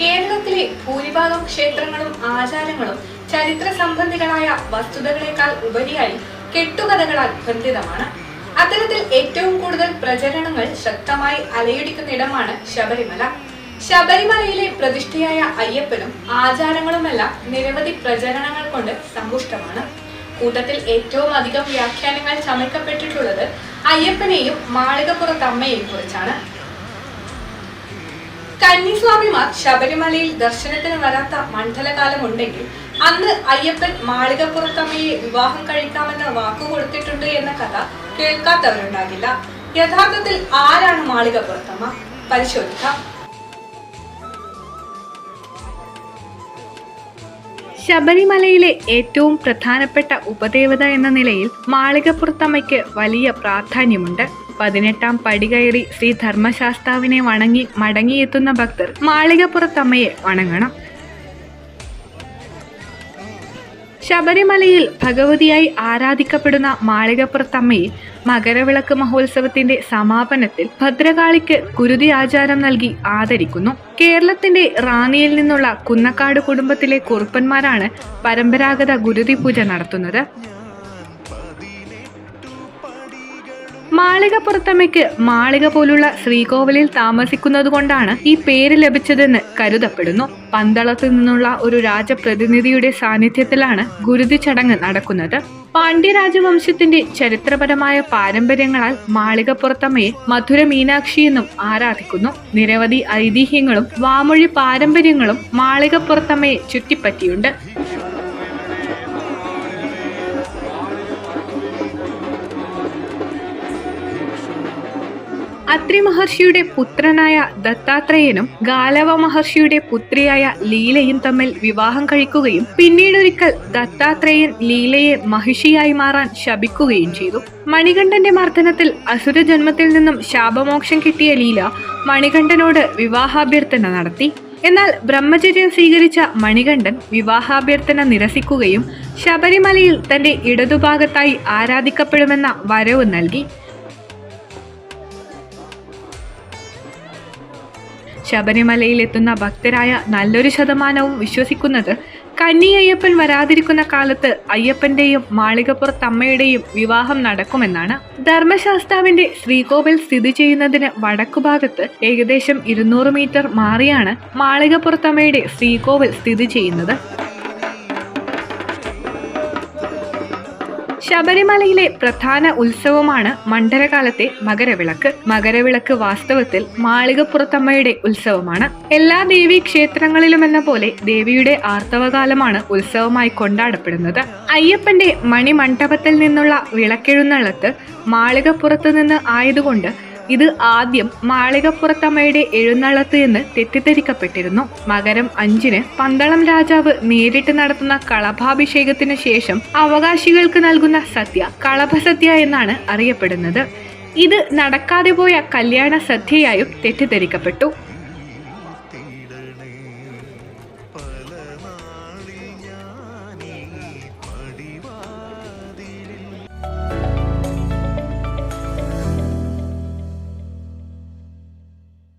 കേരളത്തിലെ ഭൂരിഭാഗം ക്ഷേത്രങ്ങളും ആചാരങ്ങളും ചരിത്ര സംബന്ധികളായ വസ്തുതകളെക്കാൾ ഉപരിയായി കെട്ടുകഥകളാൽ ബന്ധിതമാണ്. അത്തരത്തിൽ ഏറ്റവും കൂടുതൽ പ്രചരണങ്ങൾ ശക്തമായി അലയടിക്കുന്ന ഇടമാണ് ശബരിമല. ശബരിമലയിലെ പ്രതിഷ്ഠയായ അയ്യപ്പനും ആചാരങ്ങളുമെല്ലാം നിരവധി പ്രചരണങ്ങൾ കൊണ്ട് സമ്പുഷ്ടമാണ്. കൂട്ടത്തിൽ ഏറ്റവും അധികം വ്യാഖ്യാനങ്ങൾ ചമയ്ക്കപ്പെട്ടിട്ടുള്ളത് അയ്യപ്പനെയും മാളികപ്പുറത്തമ്മയെയും കുറിച്ചാണ്. കന്നിസ്വാമിമാർ ശബരിമലയിൽ ദർശനത്തിന് വരാത്ത മണ്ഡലകാലം ഉണ്ടെങ്കിൽ അന്ന് അയ്യപ്പൻ മാളികപ്പുറത്തമ്മയെ വിവാഹം കഴിക്കാമെന്ന വാക്കു കൊടുത്തിട്ടുണ്ട് എന്ന കഥ കേൾക്കാത്തവരുണ്ടാകില്ല. യഥാർത്ഥത്തിൽ ആരാണ് മാളികപ്പുറത്തമ്മ? പരിശോധിക്കാം. ശബരിമലയിലെ ഏറ്റവും പ്രധാനപ്പെട്ട ഉപദേവത എന്ന നിലയിൽ മാളികപ്പുറത്തമ്മയ്ക്ക് വലിയ പ്രാധാന്യമുണ്ട്. പതിനെട്ടാം പടി കയറി ശ്രീ ധർമ്മശാസ്താവിനെ വണങ്ങി മടങ്ങിയെത്തുന്ന ഭക്തർ മാളികപ്പുറത്തമ്മയെ വണങ്ങണം. ശബരിമലയിൽ ഭഗവതിയായി ആരാധിക്കപ്പെടുന്ന മാളികപ്പുറത്തമ്മയെ മകരവിളക്ക് മഹോത്സവത്തിന്റെ സമാപനത്തിൽ ഭദ്രകാളിക്ക് കുരുതി ആചാരം നൽകി ആദരിക്കുന്നു. കേരളത്തിന്റെ റാന്നിയിൽ നിന്നുള്ള കുന്നക്കാട് കുടുംബത്തിലെ കുറുപ്പന്മാരാണ് പരമ്പരാഗത ഗുരുതി പൂജ നടത്തുന്നത്. മാളികപ്പുറത്തമ്മയ്ക്ക് മാളിക പോലുള്ള ശ്രീകോവിലിൽ താമസിക്കുന്നത് കൊണ്ടാണ് ഈ പേര് ലഭിച്ചതെന്ന് കരുതപ്പെടുന്നു. പന്തളത്തു നിന്നുള്ള ഒരു രാജപ്രതിനിധിയുടെ സാന്നിധ്യത്തിലാണ് ഗുരുതി ചടങ്ങ് നടക്കുന്നത്. പാണ്ഡ്യരാജവംശത്തിന്റെ ചരിത്രപരമായ പാരമ്പര്യങ്ങളാൽ മാളികപ്പുറത്തമ്മയെ മധുര മീനാക്ഷി എന്നും ആരാധിക്കുന്നു. നിരവധി ഐതിഹ്യങ്ങളും വാമൊഴി പാരമ്പര്യങ്ങളും മാളികപ്പുറത്തമ്മയെ ചുറ്റിപ്പറ്റിയുണ്ട്. അത്രി മഹർഷിയുടെ പുത്രനായ ദത്താത്രേയനും ഗാലവ മഹർഷിയുടെ പുത്രിയായ ലീലയും തമ്മിൽ വിവാഹം കഴിക്കുകയും പിന്നീടൊരിക്കൽ ദത്താത്രേയൻ ലീലയെ മഹിഷിയായി മാറാൻ ശപിക്കുകയും ചെയ്തു. മണികണ്ഠന്റെ മർദ്ദനത്തിൽ അസുര ജന്മത്തിൽ നിന്നും ശാപമോക്ഷം കിട്ടിയ ലീല മണികണ്ഠനോട് വിവാഹാഭ്യർത്ഥന നടത്തി. എന്നാൽ ബ്രഹ്മചര്യം സ്വീകരിച്ച മണികണ്ഠൻ വിവാഹാഭ്യർത്ഥന നിരസിക്കുകയും ശബരിമലയിൽ തന്റെ ഇടതുഭാഗത്തായി ആരാധിക്കപ്പെടുമെന്ന വരവ് നൽകി. ശബരിമലയിൽ എത്തുന്ന ഭക്തരായ നല്ലൊരു ശതമാനവും വിശ്വസിക്കുന്നത് കന്നി അയ്യപ്പൻ വരാതിരിക്കുന്ന കാലത്ത് അയ്യപ്പന്റെയും മാളികപ്പുറത്തമ്മയുടെയും വിവാഹം നടക്കുമെന്നാണ് ധർമ്മശാസ്താവിന്റെ ശ്രീകോവിൽ സ്ഥിതി ചെയ്യുന്നതിന് വടക്കുഭാഗത്ത് ഏകദേശം ഇരുന്നൂറ് മീറ്റർ മാറിയാണ് മാളികപ്പുറത്തമ്മയുടെ ശ്രീകോവിൽ സ്ഥിതി ചെയ്യുന്നത്. ശബരിമലയിലെ പ്രധാന ഉത്സവമാണ് മണ്ഡലകാലത്തെ മകരവിളക്ക്. മകരവിളക്ക് വാസ്തവത്തിൽ മാളികപ്പുറത്തമ്മയുടെ ഉത്സവമാണ്. എല്ലാ ദേവീ ക്ഷേത്രങ്ങളിലും എന്ന പോലെ ദേവിയുടെ ആർത്തവകാലമാണ് ഉത്സവമായി കൊണ്ടാടപ്പെടുന്നത്. അയ്യപ്പന്റെ മണിമണ്ഡപത്തിൽ നിന്നുള്ള വിളക്കെഴുന്നള്ളത്ത് മാളികപ്പുറത്ത് നിന്ന് ആയതുകൊണ്ട് ഇത് ആദ്യം മാളികപ്പുറത്തമ്മയുടെ എഴുന്നള്ളത്ത് എന്ന് തെറ്റിദ്ധരിക്കപ്പെട്ടിരുന്നു. മകരം അഞ്ചിന് പന്തളം രാജാവ് നേരിട്ട് നടത്തുന്ന കളഭാഭിഷേകത്തിന് ശേഷം അവകാശികൾക്ക് നൽകുന്ന സദ്യ കളഭസദ്യ എന്നാണ് അറിയപ്പെടുന്നത്. ഇത് നടക്കാതെ പോയ കല്യാണ സദ്യയായും തെറ്റിദ്ധരിക്കപ്പെട്ടു.